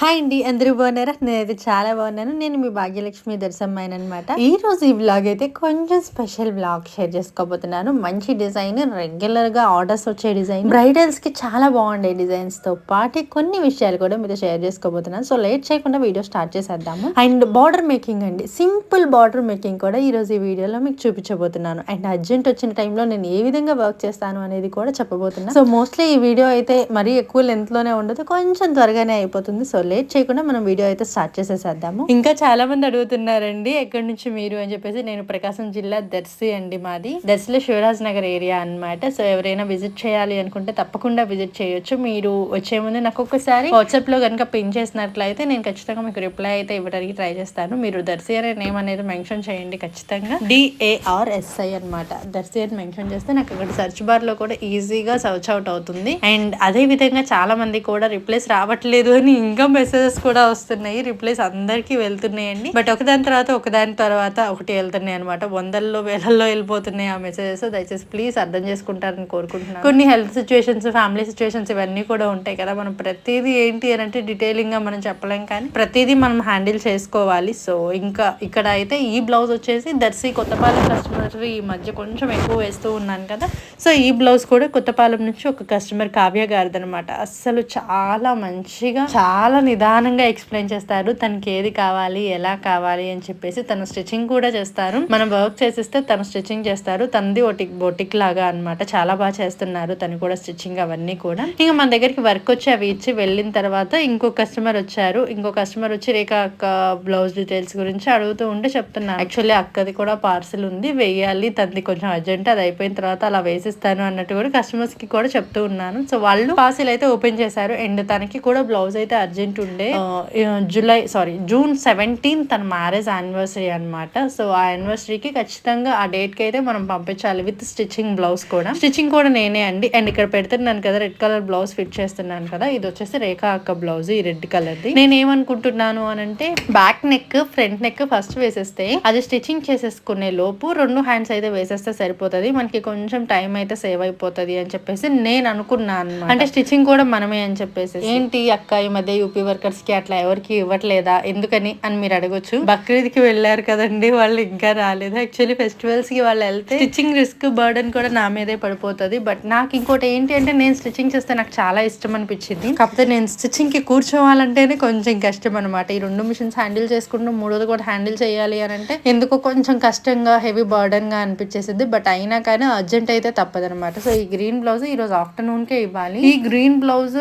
Hi అండి అందరూ బాగున్నారా? నేనైతే చాలా బాగున్నాను. నేను మీ భాగ్యలక్ష్మి దర్శమ్మాయన్ అనమాట ఈ రోజు ఈ బ్లాగ్ అయితే కొంచెం స్పెషల్ బ్లాగ్ షేర్ చేసుకోబోతున్నాను. మంచి డిజైన్ రెగ్యులర్గా ఆర్డర్స్ వచ్చే డిజైన్ బ్రైడల్స్కి చాలా బాగుండే డిజైన్స్తో పాటు కొన్ని విషయాలు కూడా మీతో షేర్ చేసుకోబోతున్నాను. సో లేట్ చేయకుండా వీడియో స్టార్ట్ చేసేద్దాము. అండ్ బార్డర్ మేకింగ్ అండి. సింపుల్ బార్డర్ మేకింగ్ కూడా ఈ రోజు ఈ వీడియోలో మీకు చూపించబోతున్నాను. అండ్ అర్జెంట్ వచ్చిన టైంలో నేను ఏ విధంగా వర్క్ చేస్తాను అనేది కూడా చెప్పబోతున్నాను సో మోస్ట్లీ ఈ వీడియో అయితే మరీ ఎక్కువ లెంత్లోనే ఉండదు. కొంచెం త్వరగానే అయిపోతుంది. సో లేట్ చేయకుండా మనం వీడియో అయితే స్టార్ట్ చేసేసేద్దాము. ఇంకా చాలా మంది అడుగుతున్నారండి ఎక్కడి నుంచి మీరు? అని చెప్పేసి నేను ప్రకాశం జిల్లా దర్శి అండి మాది. దర్శిలో శివరాజ్ నగర్ ఏరియా అన్నమాట. సో ఎవరైనా విజిట్ చేయాలి అనుకుంటే తప్పకుండా విజిట్ చేయొచ్చు. మీరు వచ్చే ముందు నాకు ఒక్కసారి వాట్సాప్లో కనుక పిన్ చేసినట్లయితే నేను ఖచ్చితంగా మీకు రిప్లై అయితే ఇవ్వడానికి ట్రై చేస్తాను. మీరు దర్శి అనే నేమ్ అనేది మెన్షన్ చేయండి ఖచ్చితంగా. డిఏఆర్ఎస్ఐ అన్నమాట. దర్శి అని మెన్షన్ చేస్తే నాకు అక్కడ సెర్చ్ బార్లో కూడా ఈజీగా సర్చ్ అవుట్ అవుతుంది. అండ్ అదే విధంగా చాలా మంది కూడా రిప్లైస్ రావట్లేదు అని ఇంకా మెసేజెస్ కూడా వస్తున్నాయి రిప్లైస్ అందరికీ వెళ్తున్నాయండి. బట్ ఒకదాని తర్వాత ఒకదాని తర్వాత ఒకటి వెళ్తున్నాయి అనమాట వందల్లో వేలల్లో వెళ్ళిపోతున్నాయి ఆ మెసేజెస్. దయచేసి ప్లీజ్ అర్థం చేసుకుంటారని కోరుకుంటున్నాను. కొన్ని హెల్త్ సిచ్యువేషన్స్ ఫ్యామిలీ సిచ్యువేషన్స్ ఇవన్నీ కూడా ఉంటాయి కదా. మనం ప్రతిదీ ఏంటి అని అంటే డీటెయిలింగ్గా మనం చెప్పలేం కానీ ప్రతిదీ మనం హ్యాండిల్ చేసుకోవాలి. సో ఇంకా ఇక్కడ అయితే ఈ బ్లౌజ్ వచ్చేసి దర్శి కొత్తపాలెం కస్టమర్ ఈ మధ్య కొంచెం ఎక్కువ వేస్తూ ఉన్నాను కదా. సో ఈ బ్లౌజ్ కూడా కొత్తపాలెం నుంచి ఒక కస్టమర్ కావ్య గారిది అనమాట అస్సలు చాలా మంచిగా చాలా నిదానంగా ఎక్స్ప్లెయిన్ చేస్తారు తనకి ఏది కావాలి ఎలా కావాలి అని చెప్పేసి తను స్టిచ్చింగ్ కూడా చేస్తారు. మనం వర్క్ చేసిస్తే తను స్టిచ్చింగ్ చేస్తారు. తనది ఒటిక్ బొటిక్ లాగా అన్నమాట. చాలా బాగా చేస్తున్నారు తను కూడా స్టిచ్చింగ్ అవన్నీ కూడా. ఇంకా మన దగ్గరికి వర్క్ వచ్చి అవి ఇచ్చి వెళ్ళిన తర్వాత ఇంకో కస్టమర్ వచ్చారు. ఇంకో కస్టమర్ వచ్చి రేఖ అక్క బ్లౌజ్ డీటెయిల్స్ గురించి అడుగుతూ ఉంటే చెప్తున్నాను యాక్చువల్లీ అక్కది కూడా పార్సిల్ ఉంది. వేయాలి తనది కొంచెం అర్జెంట్ అది అయిపోయిన తర్వాత అలా వేసిస్తాను అన్నట్టు కూడా కస్టమర్స్కి కూడా చెప్తూ ఉన్నాను. సో వాళ్ళు పార్సిల్ అయితే ఓపెన్ చేశారు. అండ్ తనకి కూడా బ్లౌజ్ అయితే అర్జెంట్ ఉండే. జూలై సారీ జూన్ సెవెంటీన్ తన మ్యారేజ్ యానివర్సరీ అన్నమాట. సో ఆ యానివర్సరీకి ఖచ్చితంగా ఆ డేట్కి అయితే మనం పంపించాలి విత్ స్టిచ్చింగ్ బ్లౌజ్ కూడా. స్టిచ్చింగ్ కూడా నేనే అండి. అండ్ ఇక్కడ పెడుతున్నాను కదా రెడ్ కలర్ బ్లౌజ్ ఫిట్ చేస్తున్నాను కదా ఇది వచ్చేసి రేఖా అక్క బ్లౌజ్ ఈ రెడ్ కలర్ ది నేను ఏమనుకుంటున్నాను అని అంటే back neck front neck first వేసేస్తే అది స్టిచ్చింగ్ చేసేసుకునే లోపు రెండు హ్యాండ్స్ అయితే వేసేస్తే సరిపోతది. మనకి కొంచెం టైం అయితే సేవ్ అయిపోతది అని చెప్పేసి నేను అనుకున్నాను అంటే స్టిచ్చింగ్ కూడా మనమే అని చెప్పేసి ఏంటి అక్క ఈ మధ్య యూపీ వర్కర్స్కి అట్లా ఎవరికి ఇవ్వట్లేదా? ఎందుకని అని మీరు అడగొచ్చు. బక్రీద్కి వెళ్ళారు కదండి వాళ్ళు ఇంకా రాలేదు. యాక్చువల్లీ ఫెస్టివల్స్కి వాళ్ళు వెళ్తే స్టిచ్చింగ్ రిస్క్ బర్డన్ కూడా నా మీదే పడిపోతుంది. బట్ నాకు ఇంకోటి ఏంటి అంటే నేను స్టిచ్చింగ్ చేస్తే నాకు చాలా ఇష్టం అనిపించింది. కాకపోతే నేను స్టిచ్చింగ్కి కూర్చోవాలంటేనే కొంచెం కష్టం అనమాట ఈ రెండు మిషన్స్ హ్యాండిల్ చేసుకుంటూ మూడోది కూడా హ్యాండిల్ చేయాలి అని అంటే ఎందుకో కొంచెం కష్టంగా హెవీ బర్డన్గా అనిపించేసింది బట్ అయినా కానీ అర్జెంట్ అయితే తప్పదనమాట సో ఈ గ్రీన్ బ్లౌజ్ ఈ రోజు ఆఫ్టర్నూన్ కే ఇవ్వాలి. ఈ గ్రీన్ బ్లౌజ్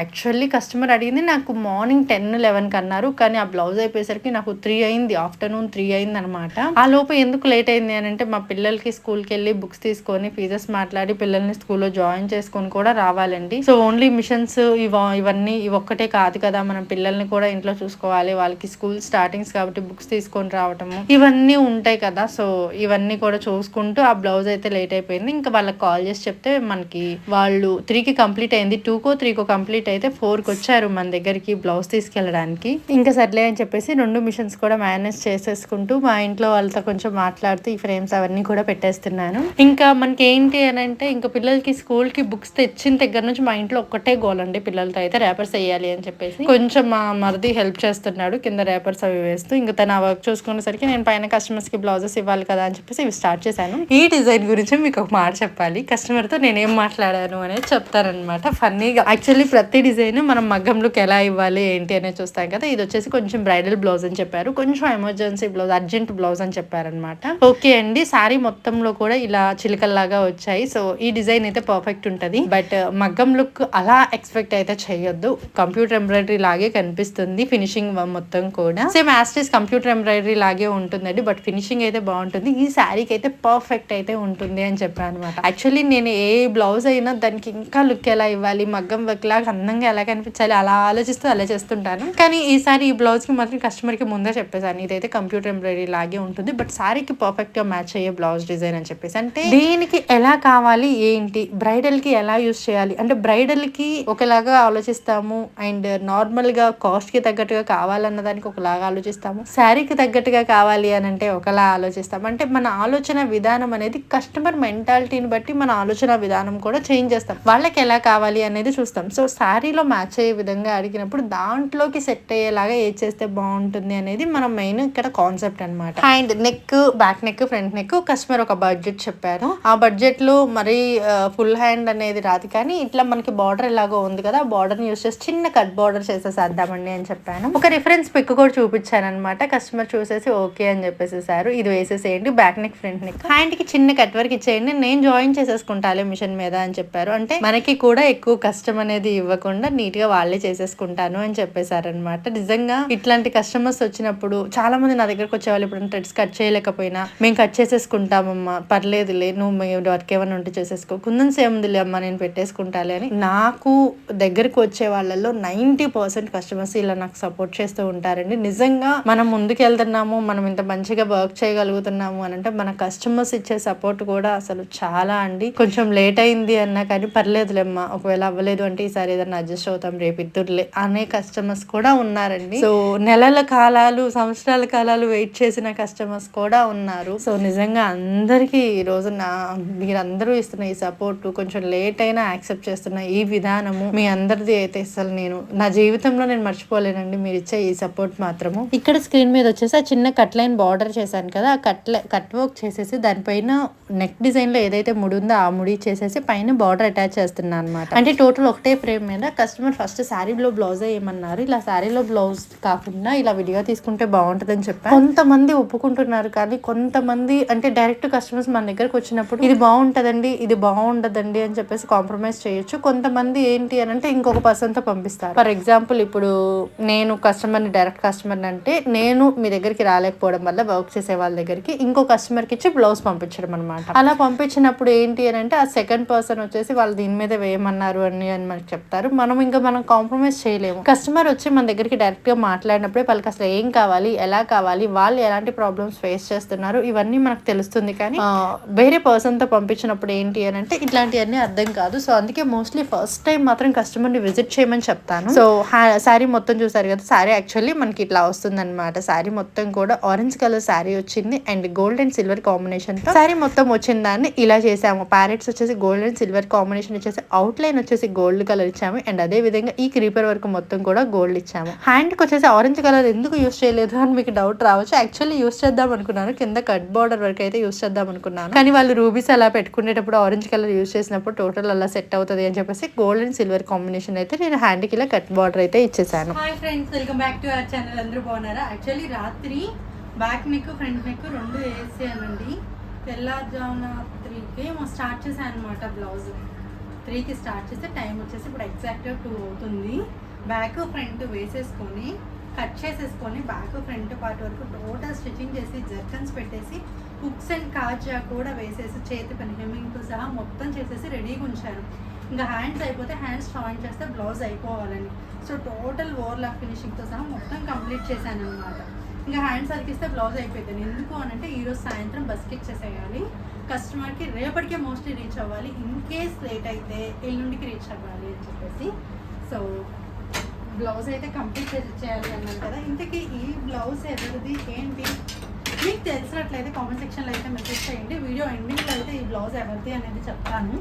యాక్చువల్లీ కస్టమర్ అడిగింది నాకు మార్నింగ్ టెన్ లెవెన్కి అన్నారు కానీ ఆ బ్లౌజ్ అయిపోయేసరికి నాకు త్రీ అయింది ఆఫ్టర్నూన్ త్రీ అయింది అనమాట ఆ లోపు ఎందుకు లేట్ అయింది అని అంటే మా పిల్లలకి స్కూల్కి వెళ్ళి బుక్స్ తీసుకొని ఫీజెస్ మాట్లాడి పిల్లల్ని స్కూల్లో జాయిన్ చేసుకొని కూడా రావాలండి. సో ఓన్లీ మిషన్స్ ఇవ ఇవన్నీ ఇవి ఒక్కటే కాదు కదా మనం పిల్లల్ని కూడా ఇంట్లో చూసుకోవాలి వాళ్ళకి స్కూల్ స్టార్టింగ్స్ కాబట్టి బుక్స్ తీసుకొని రావటము. ఇవన్నీ ఉంటాయి కదా సో ఇవన్నీ కూడా చూసుకుంటూ ఆ బ్లౌజ్ అయితే లేట్ అయిపోయింది. ఇంకా వాళ్ళకి కాల్ చేసి చెప్తే మనకి వాళ్ళు త్రీకి కంప్లీట్ అయింది టూకో త్రీకో కంప్లీట్ అయితే ఫోర్ ఫోర్కి వచ్చారు మన దగ్గరికి బ్లౌజ్ తీసుకెళ్ళడానికి. ఇంకా సర్లే అని చెప్పేసి రెండు మిషన్స్ కూడా మేనేజ్ చేసేసుకుంటూ మా ఇంట్లో వాళ్ళతో కొంచెం మాట్లాడుతూ ఈ ఫ్రేమ్స్ అవన్నీ కూడా పెట్టేస్తున్నాను. ఇంకా మనకి ఏంటి అని అంటే ఇంకా పిల్లలకి స్కూల్కి బుక్స్ తెచ్చిన దగ్గర నుంచి మా ఇంట్లో ఒక్కటే గోల్ అండి పిల్లలతో అయితే రేపర్స్ వేయాలి అని చెప్పేసి. కొంచెం మా మరిది హెల్ప్ చేస్తున్నాడు కింద రేపర్స్ అవి వేస్తూ. ఇంకా తన వర్క్ చూసుకునేసరికి నేను పైన కస్టమర్స్కి బ్లౌజెస్ ఇవ్వాలి కదా అని చెప్పేసి ఇవి స్టార్ట్ చేశాను. ఈ డిజైన్ గురించి మీకు ఒక మాట చెప్పాలి. కస్టమర్తో నేనేం మాట్లాడాను అనేది చెప్తారనమాట ఫన్నీగా. యాక్చువల్లీ ప్రతి డిజైన్ మనం మగ్గంలోకి ఎలా ఇవ్వాలి ఏంటి అనేది చూస్తాం కదా. ఇది వచ్చేసి కొంచెం బ్రైడల్ బ్లౌజ్ అని చెప్పారు. కొంచెం ఎమర్జెన్సీ బ్లౌజ్ అర్జెంట్ బ్లౌజ్ అని చెప్పారనమాట ఓకే అండి సారీ మొత్తంలో కూడా ఇలా చిలకల్లాగా వచ్చాయి. సో ఈ డిజైన్ అయితే పర్ఫెక్ట్ ఉంటుంది. బట్ మగ్గం లుక్ అలా ఎక్స్పెక్ట్ అయితే చేయొద్దు. కంప్యూటర్ ఎంబ్రాయిడరీ లాగే కనిపిస్తుంది ఫినిషింగ్ మొత్తం కూడా. సేమ్ యాస్టిస్ కంప్యూటర్ ఎంబ్రాయిడరీ లాగే ఉంటుందండి బట్ ఫినిషింగ్ అయితే బాగుంటుంది. ఈ శారీకి అయితే పర్ఫెక్ట్ అయితే ఉంటుంది అని చెప్పాను అనమాట యాక్చువల్లీ నేను ఏ బ్లౌజ్ అయినా దానికి ఇంకా లుక్ ఎలా ఇవ్వాలి మగ్గం వర్క్ లాగా అందంగా ఎలాగ కనిపించాలి. అలా ఆలోచిస్తూ అలా చేస్తుంటాను. కానీ ఈసారి ఈ బ్లౌజ్కి మాత్రం కస్టమర్కి ముందే చెప్పేసాను ఇదైతే కంప్యూటర్ ఎంబ్రాయిడరీ లాగే ఉంటుంది. బట్ శారీకి పర్ఫెక్ట్గా మ్యాచ్ అయ్యే బ్లౌజ్ డిజైన్ అని చెప్పేసి. అంటే దేనికి ఎలా కావాలి? ఏంటి? బ్రైడల్కి ఎలా యూస్ చేయాలి? అంటే బ్రైడల్కి ఒకలాగా ఆలోచిస్తాము. అండ్ నార్మల్గా కాస్ట్కి కాస్ట్కి తగ్గట్టుగా కావాలన్న దానికి ఒకలాగా ఆలోచిస్తాము. శారీకి తగ్గట్టుగా కావాలి అని అంటే ఒకలా ఆలోచిస్తాం అంటే మన ఆలోచన విధానం అనేది కస్టమర్ మెంటాలిటీని బట్టి మన ఆలోచన విధానం కూడా చేంజ్ చేస్తాం. వాళ్ళకి ఎలా కావాలి అనేది చూస్తాం. సో శారీలో మ్యాచ్ నచ్చే విధంగా అడిగినప్పుడు దాంట్లోకి సెట్ అయ్యేలాగా ఏ చేస్తే బాగుంటుంది అనేది మన మెయిన్ ఇక్కడ కాన్సెప్ట్ అనమాట and neck back neck front neck customer ఒక బడ్జెట్ చెప్పారు. ఆ బడ్జెట్లో మరి ఫుల్ హ్యాండ్ అనేది రాదు కానీ ఇట్లా మనకి బార్డర్ ఎలాగో ఉంది కదా బార్డర్ని యూస్ చేసి చిన్న కట్ బార్డర్ చేసేసేద్దామండి అని చెప్పాను. ఒక రిఫరెన్స్ పిక్ కూడా చూపించాను అనమాట కస్టమర్ చూసేసి ఓకే అని చెప్పేసేసారు ఇది వేసేసేయండి బ్యాక్ నెక్ ఫ్రంట్ నెక్ హ్యాండ్కి చిన్న కట్ వర్క్ ఇచ్చేయండి నేను జాయిన్ చేసేసుకుంటాలే మిషన్ మీద అని చెప్పారు. అంటే మనకి కూడా ఎక్కువ కష్టం అనేది ఇవ్వకుండా నీట్ గా వాళ్ళే చేసేసుకుంటాను అని చెప్పేశారనమాట నిజంగా ఇట్లాంటి కస్టమర్స్ వచ్చినప్పుడు చాలా మంది నా దగ్గరకు వచ్చేవాళ్ళు ఇప్పుడు థ్రెడ్స్ కట్ చేయలేకపోయినా మేము కట్ చేసేసుకుంటామమ్మా పర్లేదులే నువ్వు మీ వర్క్ ఏమైనా ఉంటే చేసేసుకో కుందన్స్ ఏముందిలే అమ్మా నేను పెట్టేసుకుంటాలే అని నాకు దగ్గరకు వచ్చే వాళ్ళల్లో నైంటీ పర్సెంట్ కస్టమర్స్ ఇలా నాకు సపోర్ట్ చేస్తూ ఉంటారండి. నిజంగా మనం ముందుకు వెళ్తున్నాము మనం ఇంత మంచిగా వర్క్ చేయగలుగుతున్నాము అని అంటే మన కస్టమర్స్ ఇచ్చే సపోర్ట్ కూడా అసలు చాలా అండి. కొంచెం లేట్ అయింది అన్నా కానీ పర్లేదులేమ్మా ఒకవేళ అవ్వలేదు అంటే ఈసారి ఏదైనా అడ్జస్ట్ అవుతాం రేపు ఇద్దరులే అనే కస్టమర్స్ కూడా ఉన్నారండి. సో నెలల కాలాలు సంవత్సరాల కాలాలు వెయిట్ చేసిన కస్టమర్స్ కూడా ఉన్నారు. సో నిజంగా అందరికీ ఈ రోజు నా మీరందరూ ఇస్తున్న ఈ సపోర్ట్ కొంచెం లేట్ అయినా యాక్సెప్ట్ చేస్తున్న ఈ విధానము మీ అందరిది అయితే అసలు నేను నా జీవితంలో నేను మర్చిపోలేనండి. మీరు ఇచ్చే ఈ సపోర్ట్ మాత్రము. ఇక్కడ స్క్రీన్ మీద వచ్చేసి ఆ చిన్న కట్ లైన్ బార్డర్ చేశాను కదా ఆ కట్ కట్ వర్క్ చేసేసి దానిపైన నెక్ డిజైన్లో ఏదైతే ముడి ఉందో ఆ ముడి చేసేసి పైన బార్డర్ అటాచ్ చేస్తున్నాను అనమాట అంటే టోటల్ ఒకటే ఫ్రేమ్ మీద కస్టమర్ ఫస్ట్ శారీలో బ్లౌజ్ ఏమన్నారు? ఇలా శారీలో బ్లౌజ్ కాకుండా ఇలా విడిగా తీసుకుంటే బాగుంటుందని చెప్పాను కొంతమంది ఒప్పుకుంటున్నారు కానీ కొంతమంది అంటే డైరెక్ట్ కస్టమర్స్ మన దగ్గరకు వచ్చినప్పుడు ఇది బాగుంటుందండి ఇది బాగుండదండి అని చెప్పేసి కాంప్రమైజ్ చేయొచ్చు. కొంతమంది ఏంటి అని అంటే ఇంకొక పర్సన్తో పంపిస్తారు. ఫర్ ఎగ్జాంపుల్ ఇప్పుడు నేను కస్టమర్ని డైరెక్ట్ కస్టమర్ అంటే నేను మీ దగ్గరికి రాలేకపోవడం వల్ల వర్క్ చేసే వాళ్ళ దగ్గరికి ఇంకో కస్టమర్కి ఇచ్చి బ్లౌజ్ పంపించడం అనమాట అలా పంపించినప్పుడు ఏంటి అని అంటే ఆ సెకండ్ పర్సన్ వచ్చేసి వాళ్ళు దీని మీద వేయమన్నారు అని అని మనకి చెప్తారు. మనం ఇంకా మనం కాంప్రమైజ్ చేయలేము. కస్టమర్ వచ్చి మన దగ్గరికి డైరెక్ట్గా మాట్లాడినప్పుడే వాళ్ళకి అసలు ఏం కావాలి ఎలా కావాలి వాళ్ళు ఎలాంటి ప్రాబ్లమ్స్ ఫేస్ చేస్తున్నారు ఇవన్నీ మనకు తెలుస్తుంది. కానీ వేరే పర్సన్తో పంపించినప్పుడు ఏంటి అని అంటే ఇట్లాంటివన్నీ అర్థం కాదు. సో అందుకే మోస్ట్లీ ఫస్ట్ టైం మాత్రం కస్టమర్ని విజిట్ చేయమని చెప్తాను. సో శారీ మొత్తం చూసారు కదా శారీ యాక్చువల్లీ మనకి ఇట్లా వస్తుంది అనమాట శారీ మొత్తం కూడా ఆరెంజ్ కలర్ శారీ వచ్చింది అండ్ గోల్డ్ అండ్ సిల్వర్ కాంబినేషన్తో. శారీ మొత్తం వచ్చిన దాన్ని ఇలా చేసాము. ప్యారెట్స్ వచ్చేసి గోల్డ్ అండ్ సిల్వర్ కాంబినేషన్ వచ్చేసి అవుట్ లైన్ వచ్చేసి గోల్డ్ కలర్ ఇచ్చాము. అండ్ అదే విధంగా ఈ క్రీపర్ వరకు మొత్తం కూడా గోల్డ్ ఇచ్చాము. హ్యాండ్కి వచ్చేసి ఆరెంజ్ కలర్ ఎందుకు యూస్ చేయలేదు అని మీకు డౌట్ రావచ్చు. యాక్చువల్లీ యూస్ చేద్దాం అనుకున్నాను. కింద కట్ బార్డర్ వరకు అయితే యూస్ చేద్దాం అనుకున్నాను. కానీ వాళ్ళు రూబీస్ అలా పెట్టుకునేటప్పుడు ఆరెంజ్ కలర్ యూస్ చేసినప్పుడు టోటల్ అలా సెట్ అవుతుంది అని చెప్పేసి గోల్డ్ అండ్ సిల్వర్ కాంబినేషన్ అయితే నేను హ్యాండ్కి ఇలా కట్ బార్డర్ అయితే ఇచ్చేసాను. Hi friends welcome back to our channel అందరూ బాగున్నారా? యాక్చువల్లీ రాత్రి బ్యాక్ నెక్ ఫ్రంట్ నెక్ రెండు వేసానండి తెల్లారుజామున త్రీకి స్టార్ట్ చేశాను అనమాట బ్లౌజ్ త్రీకి స్టార్ట్ చేస్తే టైం వచ్చేసి ఇప్పుడు ఎగ్జాక్ట్గా టూ అవుతుంది. బ్యాక్ ఫ్రంట్ వేసేసుకొని కట్ చేసేసుకొని బ్యాక్ ఫ్రంట్ పార్ట్ వరకు టోటల్ స్టిచ్చింగ్ చేసి జర్కన్స్ పెట్టేసి హుక్స్ అండ్ కాజా కూడా వేసేసి చేతి పని హెమ్మింగ్తో సహా మొత్తం చేసేసి రెడీగా ఉంచాను ఇంకా హ్యాండ్స్ అయిపోతే హ్యాండ్స్ జాయిన్ చేస్తే బ్లౌజ్ అయిపోవాలని. సో టోటల్ ఓవర్లాక్ ఫినిషింగ్తో సహా మొత్తం కంప్లీట్ చేశాను అనమాట ఇంకా హ్యాండ్స్ అరికిస్తే బ్లౌజ్ అయిపోతుంది ఎందుకు అని అంటే ఈరోజు సాయంత్రం బస్కి ఇచ్చేసేయాలి కస్టమర్కి రేపటికే మోస్ట్లీ రీచ్ అవ్వాలి. ఇన్ కేస్ లేట్ అయితే ఎల్లుండికి రీచ్ అవ్వాలి అని చెప్పేసి. సో బ్లౌజ్ అయితే కంప్లీట్ చేసి చేయాలి అన్నాను కదా. ఇంతకీ ఈ బ్లౌజ్ ఎవరిది? ఏంటి? మీకు తెలిసినట్లయితే కామెంట్ సెక్షన్లో అయితే మెసేజ్ చేయండి. వీడియో ఎండింగ్లో అయితే ఈ బ్లౌజ్ ఎవరిది అనేది చెప్తాను.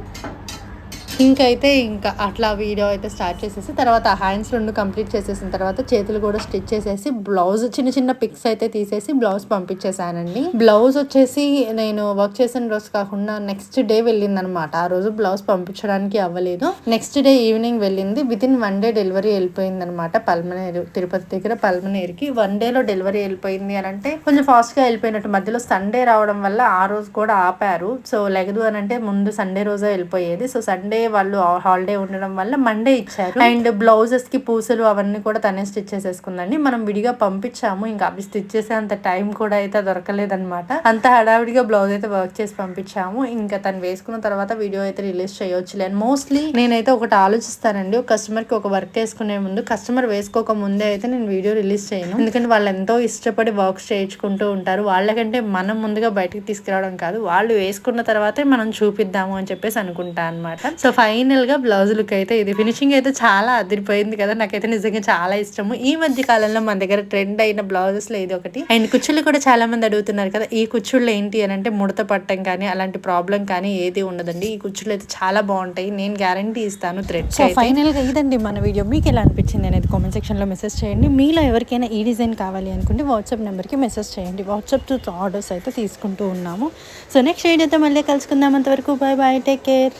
ఇంకైతే ఇంకా అట్లా వీడియో అయితే స్టార్ట్ చేసేసి తర్వాత హ్యాండ్స్ రెండు కంప్లీట్ చేసేసిన తర్వాత చేతులు కూడా స్టిచ్ చేసేసి బ్లౌజ్ చిన్న చిన్న పిక్స్ అయితే తీసేసి బ్లౌజ్ పంపించేసానండి బ్లౌజ్ వచ్చేసి నేను వర్క్ చేసిన రోజు కాకుండా నెక్స్ట్ డే వెళ్ళింది అనమాట ఆ రోజు బ్లౌజ్ పంపించడానికి అవ్వలేదు. నెక్స్ట్ డే ఈవినింగ్ వెళ్ళింది. With in one day delivery వెళ్ళిపోయింది అనమాట పల్మనేరు తిరుపతి దగ్గర పల్మనేరుకి. వన్ డేలో డెలివరీ వెళ్ళిపోయింది అని అంటే కొంచెం ఫాస్ట్గా వెళ్ళిపోయినట్టు. మధ్యలో సండే రావడం వల్ల ఆ రోజు కూడా ఆపారు. సో లెగదు అని అంటే ముందు సండే రోజే వెళ్ళిపోయేది. సో సండే వాళ్ళు హాలిడే ఉండడం వల్ల మండే ఇచ్చారు. అండ్ బ్లౌజెస్కి పూసలు అవన్నీ కూడా తనే స్టిచ్ చేసేసుకుందండి. మనం విడిగా పంపించాము ఇంకా అవి స్టిచ్ చేసే అంత టైం కూడా అయితే దొరకలేదన్నమాట. అంత హడావిడిగా బ్లౌజ్ అయితే వర్క్ చేసి పంపించాము. ఇంకా తను వేసుకున్న తర్వాత వీడియో అయితే రిలీజ్ చేయొచ్చులే. అండ్ మోస్ట్లీ నేనైతే ఒకటి ఆలోచిస్తానండి. ఒక కస్టమర్కి ఒక వర్క్ వేసుకునే ముందు కస్టమర్ వేసుకోక ముందే అయితే నేను వీడియో రిలీజ్ చేయను. ఎందుకంటే వాళ్ళు ఎంతో ఇష్టపడి వర్క్స్ చేయించుకుంటూ ఉంటారు. వాళ్ళకంటే మనం ముందుగా బయటకు తీసుకురావడం కాదు. వాళ్ళు వేసుకున్న తర్వాతే మనం చూపిద్దాము అని చెప్పేసి అనుకుంటా అనమాట సో ఫైనల్గా బ్లౌజ్ లుక్ అయితే ఇది. ఫినిషింగ్ అయితే చాలా అదిరిపోయింది కదా. నాకైతే నిజంగా చాలా ఇష్టము. ఈ మధ్య కాలంలో మన దగ్గర ట్రెండ్ అయిన బ్లౌజెస్లో ఇది ఒకటి. అండ్ కుచ్చులు కూడా చాలా మంది అడుగుతున్నారు కదా ఈ కుచ్చుళ్ళు ఏంటి అని అంటే ముడత పట్టం కానీ అలాంటి ప్రాబ్లం కానీ ఏది ఉండదండి. ఈ కుచ్చులు అయితే చాలా బాగుంటాయి. నేను గ్యారంటీ ఇస్తాను థ్రెడ్ సో ఫైనల్గా ఇదండి మన వీడియో. మీకు ఎలా అనిపించింది అనేది కామెంట్ సెక్షన్లో మెసేజ్ చేయండి. మీలో ఎవరికైనా ఈ డిజైన్ కావాలి అనుకుంటే వాట్సాప్ నెంబర్కి మెసేజ్ చేయండి. వాట్సాప్ టు ఆర్డర్స్ అయితే తీసుకుంటూ ఉన్నాము. సో నెక్స్ట్ వీడియోతో మళ్ళీ కలుసుకుందాం అంతవరకు. Bye bye. Take care.